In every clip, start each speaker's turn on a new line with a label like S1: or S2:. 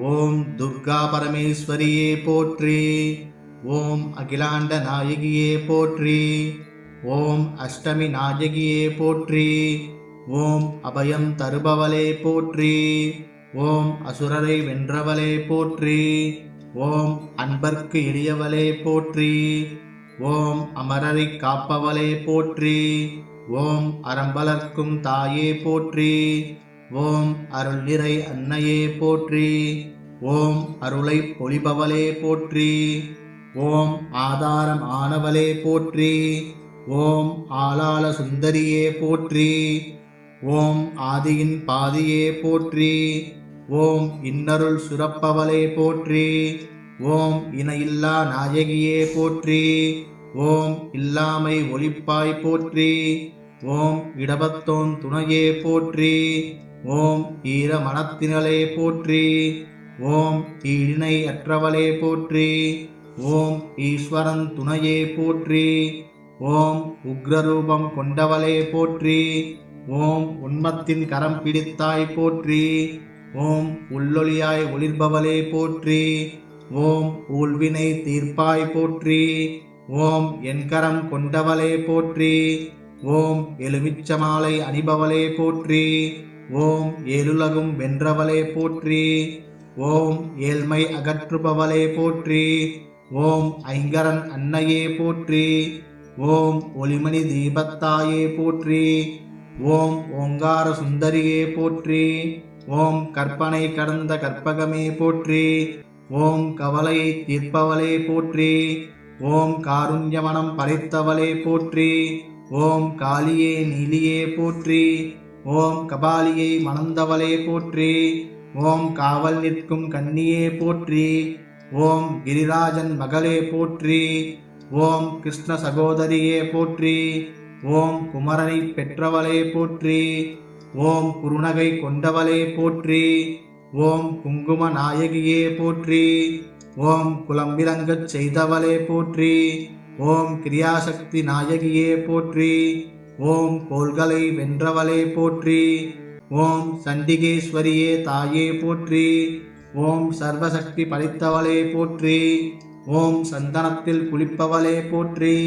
S1: ஓம் துர்கா பரமேஸ்வரியே போற்றி. ஓம் அகிலாண்ட நாயகியே போற்றி. ஓம் அஷ்டமி நாயகியே போற்றி. ஓம் அபயம் தருபவளே போற்றி. ஓம் அசுரரை வென்றவளே போற்றி. ஓம் அன்பர்க்கு எளியவளே போற்றி. ஓம் அமரரை காப்பவளே போற்றி. ஓம் அறம்பலர்க்கும் தாயே போற்றி. ஓம் அருள் நிறை அன்னையே போற்றி. ஓம் அருளை பொழிபவளே போற்றி. ஓம் ஆதாரம் ஆனவளே போற்றி. ஓம் ஆளாள சுந்தரியே போற்றி. ஓம் ஆதியின் பாதியே போற்றி. ஓம் இன்னருள் சுரப்பவளே போற்றி. ஓம் இணையில்லா நாயகியே போற்றி. ஓம் இல்லாமை ஒளிப்பாய் போற்றி. ஓம் இடபத்தோன் துணையே போற்றி. ஓம் ஈர மனத்தினலே போற்றி ஓம் ஈழினை அற்றவளே போற்றி ஓம் ஈஸ்வரன் துணையே போற்றி ஓம் உக்ரரூபம் கொண்டவளே போற்றி ஓம் உண்மத்தின் கரம் பிடித்தாய் போற்றி ஓம் உள்ளொளியாய் ஒளிர்பவளே போற்றி ஓம் ஊழ்வினை தீர்ப்பாய் போற்றி ஓம் என் கரம் கொண்டவளே போற்றி ஓம் எலுமிச்சமாலை அணிபவளே போற்றி ஓம் ஏழுலகும் வென்றவளே போற்றி. ஓம் ஏழ்மை அகற்றுபவளே போற்றி. ஓம் ஐங்கரன் அன்னையே போற்றி. ஓம் ஒளிமணி தீபத்தாயே போற்றி. ஓம் ஓங்கார சுந்தரியே போற்றி. ஓம் கற்பனை கடந்த கற்பகமே போற்றி. ஓம் கவலையை தீர்ப்பவளே போற்றி. ஓம் காருண்யமனம் படைத்தவளே போற்றி. ஓம் காளியே நீலியே போற்றி. ஓம் கபாலியை மணந்தவளே போற்றி ஓம் காவல் நிற்கும் கண்ணியே போற்றி ஓம் கிரிராஜன் மகளே போற்றி ஓம் கிருஷ்ண சகோதரியே போற்றி ஓம் குமரனை பெற்றவளே போற்றி ஓம் குருணகை கொண்டவளே போற்றி ஓம் குங்கும நாயகியே போற்றி ஓம் குலம்பிலங்கச் செய்தவளே போற்றி ஓம் கிரியாசக்தி நாயகியே போற்றி ஓம் கோள்களை வென்றவளே போற்றி. ஓம் சண்டிகேஸ்வரியே தாயே போற்றி. ஓம் சர்வசக்தி படைத்தவளே போற்றி. ஓம் சந்தனத்தில் குளிப்பவளே போற்றி.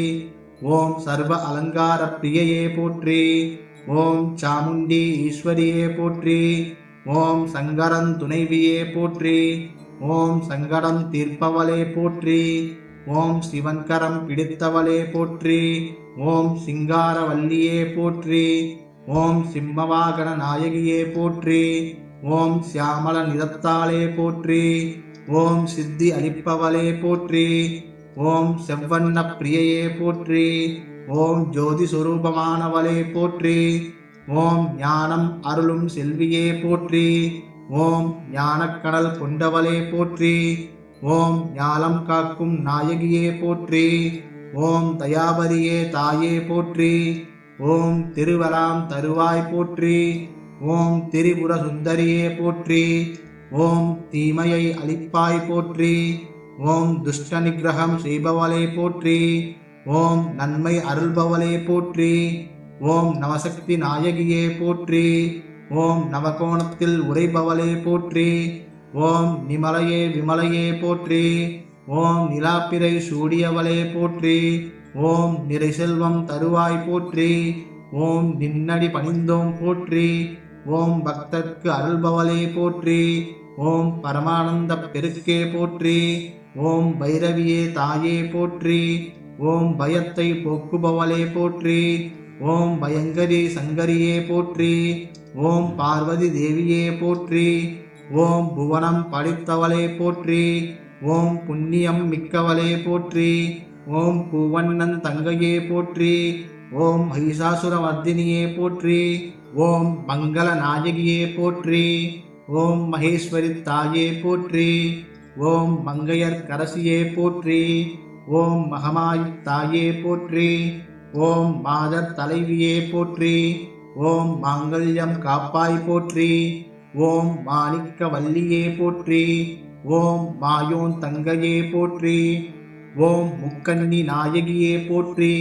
S1: ஓம் சர்வ அலங்கார பிரியையே போற்றி. ஓம் சாமுண்டி ஈஸ்வரியே போற்றி. ஓம் சங்கரன் துணைவியே போற்றி. ஓம் சங்கடம் தீர்ப்பவளே போற்றி. ஓம் சிவன்கரம் பிடித்தவளே போற்றி. ஓம் சிங்காரவல்லியே போற்றி. ஓம் சிம்மவாகன நாயகியே போற்றி. ஓம் சியாமல நிறத்தாளே போற்றி. ஓம் சித்தி அளிப்பவளே போற்றி. ஓம் செவ்வண்ண பிரியையே போற்றி. ஓம் ஜோதி சுரூபமானவளே போற்றி. ஓம் ஞானம் அருளும் செல்வியே போற்றி. ஓம் ஞானக்கடல் கொண்டவளே போற்றி. ஓம் ஞாலம் காக்கும் நாயகியே போற்றி. ஓம் தயாபதியே தாயே போற்றி. ஓம் திருவராம் தருவாய் போற்றி. ஓம் திரிபுர சுந்தரியே போற்றி. ஓம் தீமையை அழிப்பாய் போற்றி. ஓம் துஷ்ட நிகிரகம் செய்பவளே போற்றி. ஓம் நன்மை அருள்பவளே போற்றி. ஓம் நவசக்தி நாயகியே போற்றி. ஓம் நவகோணத்தில் உரைபவளே போற்றி. ஓம் நிமலையே விமலையே போற்றி. ஓம் நிலாப்பிரை சூடியவளே போற்றி. ஓம் நிறை செல்வம் தருவாய் போற்றி. ஓம் நின்னடி பணிந்தோம் போற்றி. ஓம் பக்தர்க்கு அருள்பவளே போற்றி. ஓம் பரமானந்த பெருக்கே போற்றி. ஓம் பைரவியே தாயே போற்றி. ஓம் பயத்தை போக்குபவளே போற்றி. ஓம் பயங்கரி சங்கரியே போற்றி. ஓம் பார்வதி தேவியே போற்றி. ஓம் புவனம் படைத்தவளே போற்றி. ஓம் புண்ணியம் மிக்கவளே போற்றி. ஓம் பூவண்ணன் தங்கையே போற்றி. ஓம் மகிஷாசுர வர்தினியே போற்றி. ஓம் மங்கள நாயகியே போற்றி. ஓம் மகேஸ்வரி தாயே போற்றி. ஓம் மங்கையர் கரசியே போற்றி. ஓம் மகமாய் தாயே போற்றி. ஓம் மாதர் தலைவியே போற்றி. ஓம் மாங்கல்யம் காப்பாய் போற்றி. ஓம் மாணிக்க வல்லியே போற்றி ஓம் மாயோன் தங்கையே போற்றி ஓம் முக்கண்ணி நாயகியே போற்றி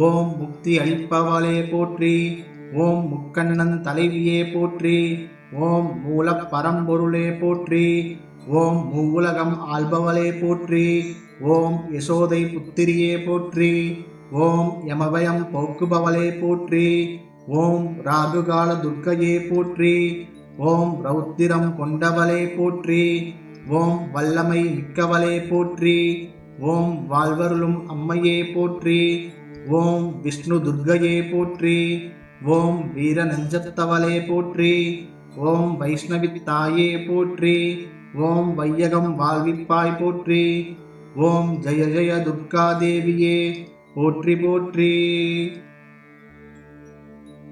S1: ஓம் முக்தி அளிப்பவளே போற்றி ஓம் முக்கண்ணன் தலைவியே போற்றி ஓம் மூல பரம்பொருளே போற்றி ஓம் மூலகம் ஆள்பவளே போற்றி ஓம் யசோதை புத்திரியே போற்றி ஓம் யமபயம் போக்குபவளே போற்றி ஓம் ராகுகால துர்க்கையே போற்றி ஓம் ரௌத்திரம் கொண்டவளே போற்றி. ஓம் வல்லமை மிக்கவளே போற்றி. ஓம் வாழ்வருளும் அம்மையே போற்றி. ஓம் விஷ்ணு துர்கையே போற்றி. ஓம் வீர நஞ்சத்தவளே போற்றி. ஓம் வைஷ்ணவி தாயே போற்றி. ஓம் வையகம் வாழ்விப்பாய் போற்றி. ஓம் ஜெய ஜெய துர்கா தேவியே போற்றி போற்றி.